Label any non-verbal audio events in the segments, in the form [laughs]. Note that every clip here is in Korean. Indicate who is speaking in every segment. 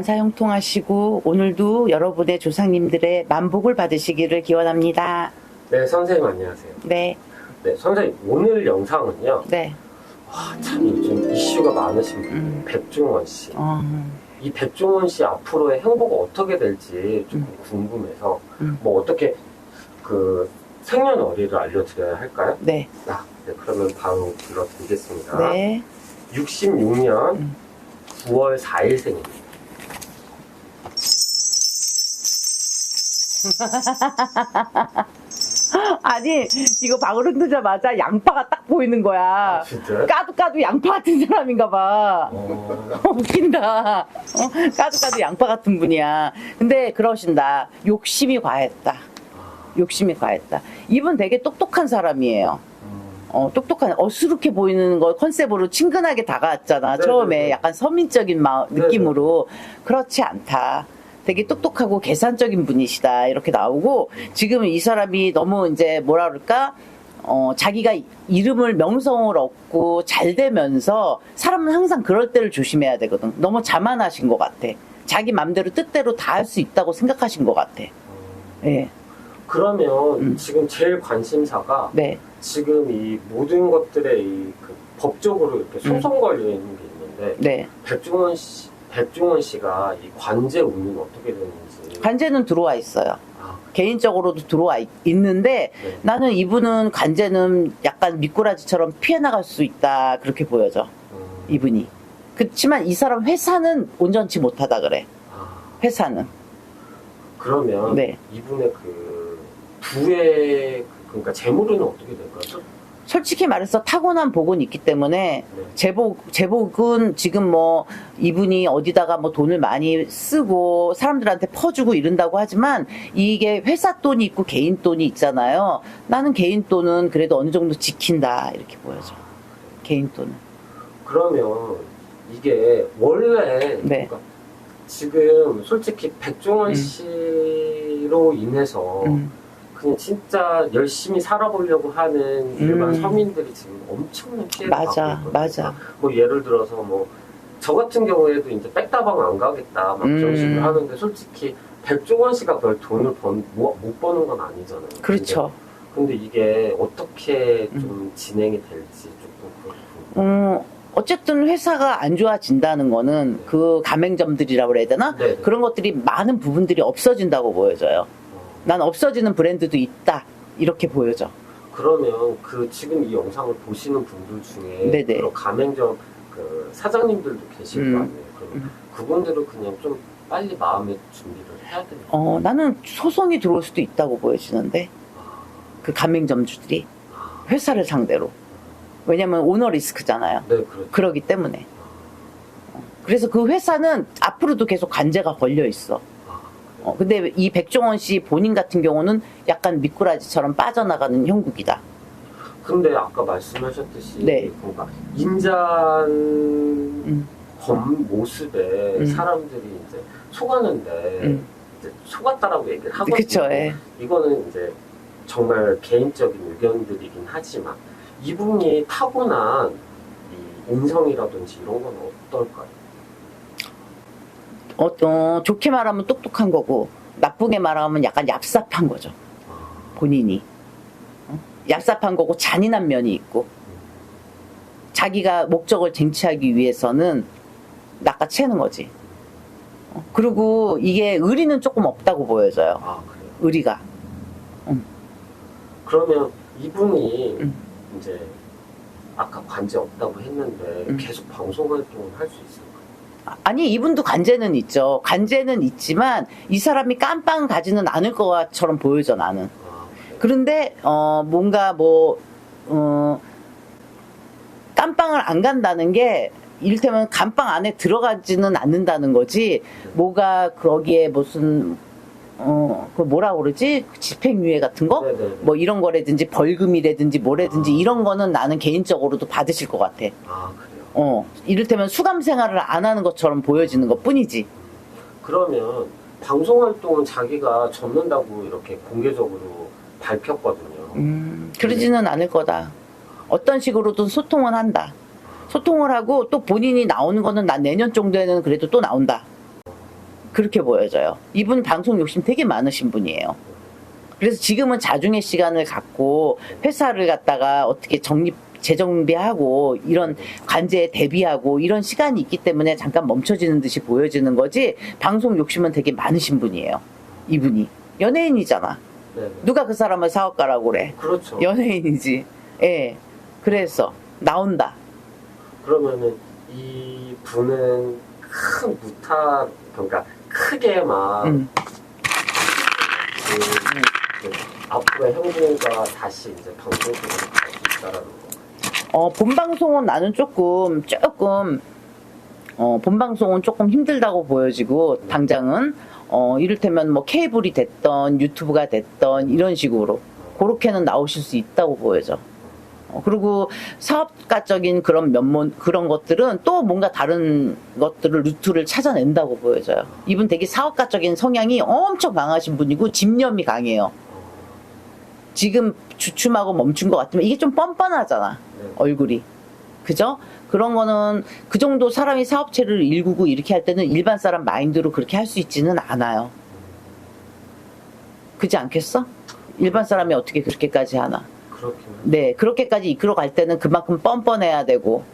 Speaker 1: 만사 형통하시고 오늘도 여러분의 조상님들의 만복을 받으시기를 기원합니다.
Speaker 2: 네, 선생님 안녕하세요.
Speaker 1: 네,
Speaker 2: 네, 선생님 오늘 영상은요.
Speaker 1: 네.
Speaker 2: 와, 참 요즘 이슈가 많으신 분,
Speaker 1: 음.
Speaker 2: 백종원 씨.
Speaker 1: 어,
Speaker 2: 이 백종원 씨 앞으로의 행보가 어떻게 될지 조금 궁금해서
Speaker 1: 음.
Speaker 2: 뭐 어떻게 그 생년월일을 알려드려야 할까요?
Speaker 1: 네,
Speaker 2: 아, 네, 그러면 바로 불러드리겠습니다.
Speaker 1: 네.
Speaker 2: 66년
Speaker 1: 음.
Speaker 2: 9월 4일 생입니다. [laughs]
Speaker 1: 아니, 이거 방울 흔들자마자 양파가 딱 보이는 거야.
Speaker 2: 진짜요?
Speaker 1: 까도 까도 양파 같은 사람인가 봐.
Speaker 2: 어, [laughs]
Speaker 1: 웃긴다. 어? 까도 까도 양파 같은 분이야. 근데 그러신다. 욕심이 과했다. 욕심이 과했다. 이분 되게 똑똑한 사람이에요.
Speaker 2: 음,
Speaker 1: 어, 똑똑한, 어수룩해 보이는 걸 컨셉으로 친근하게 다가왔잖아.
Speaker 2: 네,
Speaker 1: 처음에
Speaker 2: 네, 네.
Speaker 1: 약간 서민적인 마,
Speaker 2: 네,
Speaker 1: 느낌으로. 그렇지 않다. 되게 똑똑하고 계산적인 분이시다. 이렇게 나오고, 지금 이 사람이 너무 이제 뭐라 그럴까? 어, 자기가 이름을 명성을 얻고 잘 되면서 사람은 항상 그럴 때를 조심해야 되거든. 너무 자만하신 것 같아. 자기 맘대로 뜻대로 다 할 수 있다고 생각하신 것 같아.
Speaker 2: 어.
Speaker 1: 예,
Speaker 2: 그러면
Speaker 1: 음.
Speaker 2: 지금 제일 관심사가
Speaker 1: 네,
Speaker 2: 지금 이 모든 것들의 이그 법적으로 이렇게 소송 걸려 있는 게 있는데
Speaker 1: 네.
Speaker 2: 백종원 씨 백종원 씨가 이 관제 운은 어떻게 되는지
Speaker 1: 관제는 들어와 있어요.
Speaker 2: 아,
Speaker 1: 개인적으로도 들어와 있, 있는데
Speaker 2: 네.
Speaker 1: 나는 이분은 관제는 약간 미꾸라지처럼 피해 나갈 수 있다 그렇게 보여져
Speaker 2: 음,
Speaker 1: 이분이 그렇지만 이 사람 회사는 온전치 못하다 그래
Speaker 2: 아,
Speaker 1: 회사는
Speaker 2: 그러면
Speaker 1: 네.
Speaker 2: 이분의 그 부의 그- 그러니까 재물은 어떻게 될까요?
Speaker 1: 솔직히 말해서 타고난 복은 있기 때문에
Speaker 2: 네.
Speaker 1: 제복 제복은 지금 뭐 이분이 어디다가 뭐 돈을 많이 쓰고 사람들한테 퍼주고 이런다고 하지만 이게 회사 돈이 있고 개인 돈이 있잖아요 나는 개인 돈은 그래도 어느 정도 지킨다 이렇게 보여져 개인 돈은
Speaker 2: 그러면 이게 원래
Speaker 1: 네.
Speaker 2: 그러니까 지금 솔직히 백종원
Speaker 1: 음.
Speaker 2: 씨로 인해서
Speaker 1: 음.
Speaker 2: 그냥 진짜 열심히 살아보려고 하는 일반
Speaker 1: 음.
Speaker 2: 서민들이 지금 엄청난 피해를
Speaker 1: 맞아,
Speaker 2: 받고 있거든요.
Speaker 1: 맞아.
Speaker 2: 뭐 예를 들어서 뭐 저 같은 경우에도 이제 백다방 안 가겠다 막 그런
Speaker 1: 음.
Speaker 2: 식으로 하는데 솔직히 백종원 씨가 그걸 돈을 번, 뭐- 못 버는 건 아니잖아요.
Speaker 1: 그렇죠.
Speaker 2: 근데, 근데 이게 어떻게
Speaker 1: 음.
Speaker 2: 좀 진행이 될지 조금 그렇고.
Speaker 1: 음, 어쨌든 회사가 안 좋아진다는 거는 그 가맹점들이라고 그래야 되나?
Speaker 2: 네.
Speaker 1: 그런 것들이 많은 부분들이 없어진다고 보여져요. 난 없어지는 브랜드도 있다. 이렇게 보여져.
Speaker 2: 그러면 그 지금 이 영상을 보시는 분들 중에
Speaker 1: 네네.
Speaker 2: 그런 가맹점 그 사장님들도 계실
Speaker 1: 음.
Speaker 2: 거 아니에요. 그럼
Speaker 1: 음.
Speaker 2: 그분들은 그냥 좀 빨리 마음의 준비를 해야 되는
Speaker 1: 어, 나는 소송이 들어올 수도 있다고 보여지는데.
Speaker 2: 아,
Speaker 1: 그 가맹점주들이
Speaker 2: 아,
Speaker 1: 회사를 상대로. 왜냐면 오너 리스크잖아요.
Speaker 2: 네, 그렇죠.
Speaker 1: 그러기 때문에. 그래서 그 회사는 앞으로도 계속 관제가 걸려 있어.
Speaker 2: 아,
Speaker 1: 어, 근데 이 백종원 씨 본인 같은 경우는 약간 미꾸라지처럼 빠져나가는 형국이다.
Speaker 2: 근데 아까 말씀하셨듯이
Speaker 1: 네.
Speaker 2: 뭔가 인자한
Speaker 1: 음.
Speaker 2: 검 모습에
Speaker 1: 음.
Speaker 2: 사람들이 이제 속았는데
Speaker 1: 음.
Speaker 2: 이제 속았다라고 얘기를 하거든요.
Speaker 1: 그쵸, 예.
Speaker 2: 이거는 이제 정말 개인적인 의견들이긴 하지만 이분이 타고난 이 인성이라든지 이런 건 어떨까요?
Speaker 1: 어, 어, 좋게 말하면 똑똑한 거고, 나쁘게 말하면 약간 얍삽한 거죠.
Speaker 2: 아,
Speaker 1: 본인이. 어? 얍삽한 거고, 잔인한 면이 있고, 자기가 목적을 쟁취하기 위해서는 낚아채는 거지. 어, 그리고 이게 의리는 조금 없다고 보여져요.
Speaker 2: 아 그래요.
Speaker 1: 의리가.
Speaker 2: 그러면 이분이
Speaker 1: 음.
Speaker 2: 이제 아까 관제 없다고 했는데
Speaker 1: 음.
Speaker 2: 계속 방송 활동을 할 수 있을까요?
Speaker 1: 아, 아니 이분도 관제는 있죠. 관제는 있지만 이 사람이 깜빵 가지는 않을 것처럼 보여져 나는.
Speaker 2: 아?
Speaker 1: 그런데 어 뭔가 뭐 어, 깜빵을 안 간다는 게 이를테면 감방 안에 들어가지는 않는다는 거지. 뭐가 거기에 무슨 어그 뭐라 그러지 집행유예 같은 거?
Speaker 2: 네네네.
Speaker 1: 뭐 이런 거라든지 벌금이라든지 뭐라든지
Speaker 2: 아.
Speaker 1: 이런 거는 나는 개인적으로도 받으실 것 같아.
Speaker 2: 아 그래요.
Speaker 1: 어 이를테면 수감 생활을 안 하는 것처럼 보여지는 것 뿐이지.
Speaker 2: 그러면 방송 활동은 자기가 접는다고 이렇게 공개적으로 밝혔거든요.
Speaker 1: 음, 그러지는 않을 거다. 어떤 식으로든 소통은 한다. 소통을 하고 또 본인이 나오는 거는 난 내년 정도에는 그래도 또 나온다. 그렇게 보여져요. 이분 방송 욕심 되게 많으신 분이에요. 그래서 지금은 자중의 시간을 갖고 회사를 갖다가 어떻게 정립 재정비하고 이런 관제에 대비하고 이런 시간이 있기 때문에 잠깐 멈춰지는 듯이 보여지는 거지 방송 욕심은 되게 많으신 분이에요. 이분이 연예인이잖아.
Speaker 2: 네.
Speaker 1: 누가 그 사람을 사업가라고 그래?
Speaker 2: 그렇죠.
Speaker 1: 연예인이지. 예. 그래서 나온다.
Speaker 2: 그러면은 이 분은 큰 무타 그러니까 크게 막
Speaker 1: 음.
Speaker 2: 그, 그 앞으로의 형부가 다시 이제 방송 쪽으로 갈수 있다라는 거.
Speaker 1: 어, 본방송은 나는 조금, 조금, 어, 본방송은 조금 힘들다고 보여지고, 당장은, 어, 이를테면 뭐 케이블이 됐던, 유튜브가 됐던, 이런 식으로. 그렇게는 나오실 수 있다고 보여져. 어, 그리고 사업가적인 그런 면모, 그런 것들은 또 뭔가 다른 것들을, 루트를 찾아낸다고 보여져요. 이분 되게 사업가적인 성향이 엄청 강하신 분이고, 집념이 강해요. 지금 주춤하고 멈춘 것 같으면 이게 좀 뻔뻔하잖아.
Speaker 2: 네.
Speaker 1: 얼굴이. 그죠? 그런 거는 그 정도 사람이 사업체를 일구고 이렇게 할 때는 일반 사람 마인드로 그렇게 할 수 있지는 않아요. 그지 않겠어? 일반 사람이 어떻게 그렇게까지 하나?
Speaker 2: 한
Speaker 1: 네, 그렇게까지 이끌어 갈 때는 그만큼 뻔뻔해야 되고,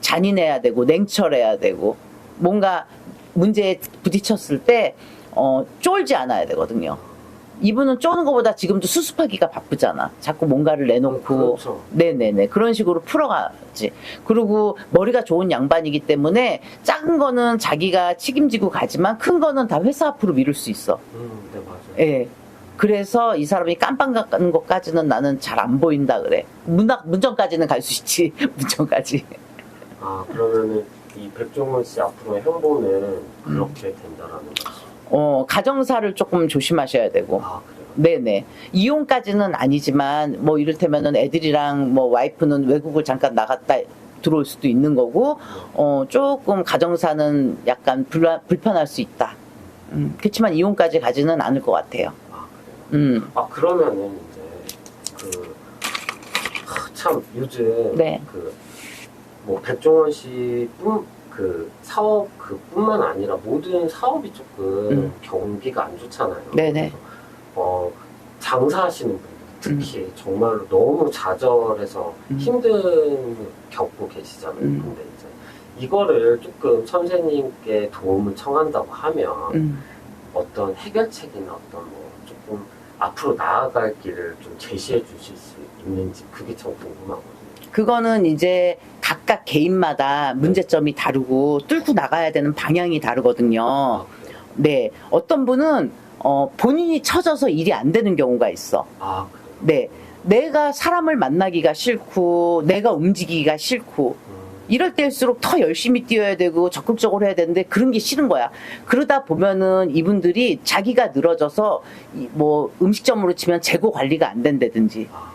Speaker 1: 잔인해야 되고, 냉철해야 되고, 뭔가 문제에 부딪혔을 때, 어, 쫄지 않아야 되거든요. 이분은 쪼는 것보다 지금도 수습하기가 바쁘잖아. 자꾸 뭔가를 내놓고.
Speaker 2: 그렇죠.
Speaker 1: 네네네. 그런 식으로 풀어가지. 그리고 머리가 좋은 양반이기 때문에 작은 거는 자기가 책임지고 가지만 큰 거는 다 회사 앞으로 미룰 수 있어.
Speaker 2: 음, 네 맞아요.
Speaker 1: 예. 그래서 이 사람이 깜빵 가는 것까지는 나는 잘 안 보인다 그래. 문학, 문전까지는 갈 수 있지. [laughs] 문전까지.
Speaker 2: 아 그러면은 이 백종원 씨 앞으로의 형부는 그렇게 된다라는 거죠.
Speaker 1: 어, 가정사를 조금 조심하셔야 되고.
Speaker 2: 아.
Speaker 1: 네네. 이혼까지는 아니지만, 뭐, 이를테면은 애들이랑 뭐, 와이프는 외국을 잠깐 나갔다 들어올 수도 있는 거고, 어, 조금 가정사는 약간 불안, 불편할 수 있다. 음, 그렇지만 이혼까지 가지는 않을 것 같아요.
Speaker 2: 아 그래요.
Speaker 1: 음,
Speaker 2: 아 그러면은 이제 그참 요즘
Speaker 1: 네.
Speaker 2: 그 뭐 백종원 씨 뿐 그 사업 그뿐만 아니라 모든 사업이 조금
Speaker 1: 음.
Speaker 2: 경기가 안 좋잖아요.
Speaker 1: 네네.
Speaker 2: 그래서 어 장사하시는 분들 특히 정말로 너무 좌절해서
Speaker 1: 음.
Speaker 2: 힘든 겪고 계시잖아요.
Speaker 1: 음.
Speaker 2: 근데 이제 이거를 조금 선생님께 도움을 청한다고 하면
Speaker 1: 음.
Speaker 2: 어떤 해결책이나 어떤 뭐 조금 앞으로 나아갈 길을 좀 제시해 주실 수 있는지 그게 참 궁금하거든요.
Speaker 1: 그거는 이제 각각 개인마다 문제점이 다르고 뚫고 나가야 되는 방향이 다르거든요. 네. 어떤 분은, 어, 본인이 처져서 일이 안 되는 경우가 있어.
Speaker 2: 아?
Speaker 1: 네. 내가 사람을 만나기가 싫고, 내가 움직이기가 싫고,
Speaker 2: 음,
Speaker 1: 이럴 때일수록 더 열심히 뛰어야 되고 적극적으로 해야 되는데 그런 게 싫은 거야. 그러다 보면은 이분들이 자기가 늘어져서 이- 뭐 음식점으로 치면 재고 관리가 안 된다든지
Speaker 2: 아,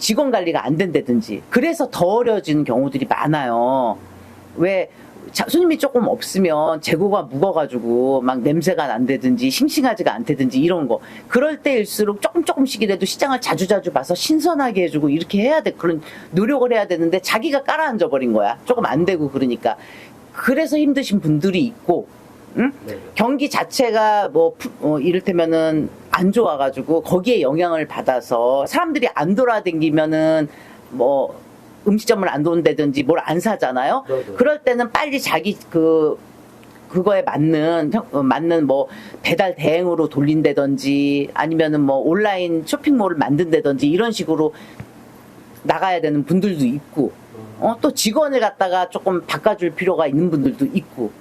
Speaker 1: 직원 관리가 안 된다든지 그래서 더 어려워지는 경우들이 많아요. 왜 자, 손님이 조금 없으면 재고가 묵어가지고 막 냄새가 난다든지 싱싱하지가 않다든지 이런 거 그럴 때일수록 조금 조금씩이라도 시장을 자주자주 봐서 신선하게 해주고 이렇게 해야 돼 그런 노력을 해야 되는데 자기가 깔아앉아 버린 거야 조금 안 되고 그러니까 그래서 힘드신 분들이 있고 응?
Speaker 2: 네.
Speaker 1: 경기 자체가 뭐 푸- 어, 이를테면은 안 좋아가지고 거기에 영향을 받아서 사람들이 안 돌아다니면은 뭐 음식점을 안 돈다든지 뭘 안 사잖아요.
Speaker 2: 네, 네.
Speaker 1: 그럴 때는 빨리 자기 그 그거에 맞는 맞는 뭐 배달 대행으로 돌린다든지 아니면은 뭐 온라인 쇼핑몰을 만든다든지 이런 식으로 나가야 되는 분들도 있고
Speaker 2: 음,
Speaker 1: 어, 또 직원을 갖다가 조금 바꿔줄 필요가 있는 분들도 있고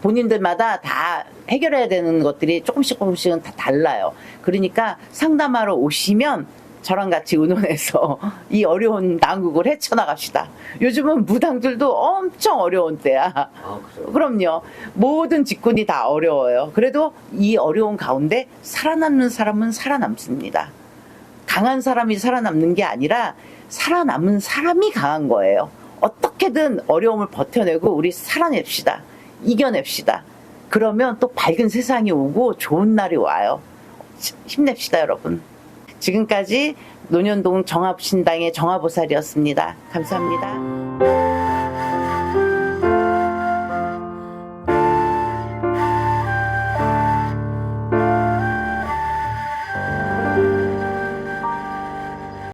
Speaker 1: 본인들마다 다 해결해야 되는 것들이 조금씩 조금씩은 다 달라요. 그러니까 상담하러 오시면 저랑 같이 의논해서 [laughs] 이 어려운 난국을 헤쳐나갑시다. 요즘은 무당들도 엄청 어려운 때야.
Speaker 2: 아?
Speaker 1: 그럼요. 모든 직군이 다 어려워요. 그래도 이 어려운 가운데 살아남는 사람은 살아남습니다. 강한 사람이 살아남는 게 아니라 살아남은 사람이 강한 거예요. 어떻게든 어려움을 버텨내고 우리 살아냅시다. 이겨냅시다. 그러면 또 밝은 세상이 오고 좋은 날이 와요. 힘냅시다, 여러분. 지금까지 논현동 정합신당의 정합보살이었습니다. 감사합니다.